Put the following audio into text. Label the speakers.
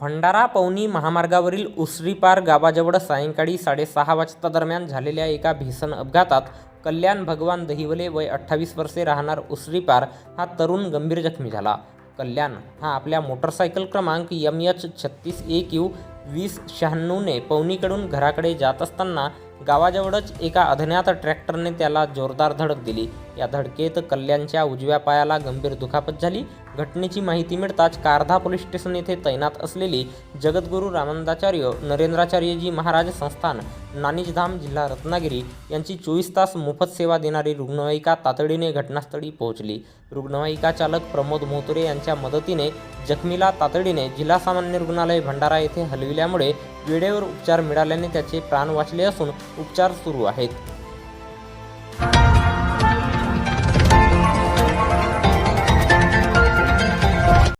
Speaker 1: भंडारा पवनी महामार्गावरील उसरीपार गावाजवळ सायंकाळी साडेसहा वाजता दरम्यान झालेल्या एका भीषण अपघातात कल्याण भगवान दहिवले वय अठ्ठावीस वर्षे राहणार उसरीपार हा तरुण गंभीर जखमी झाला. कल्याण हा आपल्या मोटरसायकल क्रमांक यम एच छत्तीस ए क्यू वीस शहाण्णवने पवनीकडून घराकडे जात असताना गावाजवळच एका अज्ञात ट्रॅक्टरने त्याला जोरदार धडक दिली. या धडकेत कल्याणच्या उजव्या पायाला गंभीर दुखापत झाली. घटनेची माहिती मिळताच कारधा पोलीस स्टेशन येथे तैनात असलेली जगद्गुरू रामानंदाचार्य नरेंद्राचार्यजी महाराज संस्थान नानिजधाम जिल्हा रत्नागिरी यांची चोवीस तास मोफत सेवा देणारी रुग्णवाहिका तातडीने घटनास्थळी पोहोचली. रुग्णवाहिका चालक प्रमोद मोतुरे यांच्या मदतीने जखमीला तातडीने जिल्हा सामान्य रुग्णालय भंडारा येथे हलविल्यामुळे वेळेवर उपचार मिळाल्याने त्याचे प्राण वाचले असून उपचार सुरू आहेत.